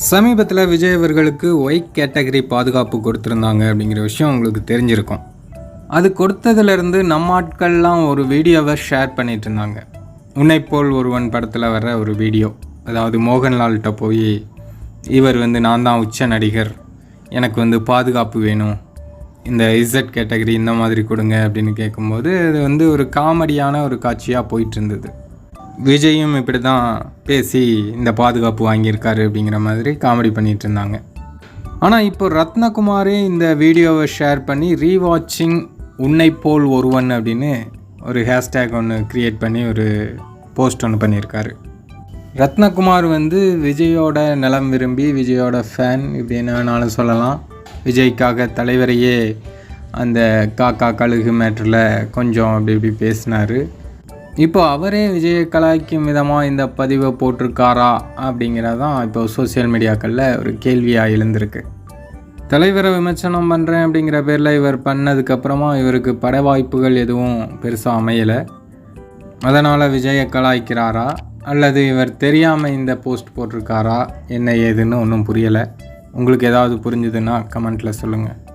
சமீபத்தில் விஜய் அவர்களுக்கு Y category பாதுகாப்பு கொடுத்துருந்தாங்க அப்படிங்கிற விஷயம் உங்களுக்கு தெரிஞ்சிருக்கும். அது கொடுத்ததுலேருந்து நம்ம ஆட்கள்லாம் ஒரு வீடியோவை ஷேர் பண்ணிட்டு இருந்தாங்க. உன்னைப்போல் ஒருவன் படத்தில் வர்ற ஒரு வீடியோ. அதாவது மோகன்லால்கிட்ட போய் இவர் வந்து நான் தான் உச்ச நடிகர். எனக்கு வந்து பாதுகாப்பு வேணும். இந்த இசட் கேட்டகரி இந்த மாதிரி கொடுங்க அப்படின்னு கேட்கும்போது அது வந்து ஒரு காமெடியான ஒரு காட்சியாக போயிட்டு இருந்தது. விஜயும் இப்படி தான் பேசி இந்த பாதுகாப்பு வாங்கியிருக்காரு அப்படிங்கிற மாதிரி காமெடி பண்ணிட்டு இருந்தாங்க. ஆனால் இப்போ ரத்னகுமாரே இந்த வீடியோவை ஷேர் பண்ணி ரீவாட்சிங் உன்னை போல் ஒருவன் அப்படின்னு ஒரு ஹேஷ்டேக் ஒன்று க்ரியேட் பண்ணி ஒரு போஸ்ட் ஒன்று பண்ணியிருக்காரு. ரத்னகுமார் வந்து விஜயோட நலம் விரும்பி விஜயோட ஃபேன் இப்படி என்ன வேணாலும் சொல்லலாம். விஜய்க்காக தலைவரையே அந்த காக்கா கழுகு மேட்டரில் கொஞ்சம் அப்படி இப்படி பேசினார். இப்போ அவரே விஜயை கலாய்க்கும் விதமாக இந்த பதிவை போட்டிருக்காரா அப்படிங்கிறதான் இப்போ சோஷியல் மீடியாக்களில் ஒரு கேள்வியாக எழுந்திருக்கு. தலைவரை விமர்சனம் பண்ணுறேன் அப்படிங்கிற பேரில் இவர் பண்ணதுக்கப்புறமா இவருக்கு பட வாய்ப்புகள் எதுவும் பெருசாக அமையலை. அதனால் விஜயை கலாய்க்கிறாரா? அல்லது இவர் தெரியாமல் இந்த போஸ்ட் போட்டிருக்காரா? என்ன ஏதுன்னு ஒன்றும் புரியலை. உங்களுக்கு ஏதாவது புரிஞ்சுதுன்னா கமெண்ட்டில் சொல்லுங்கள்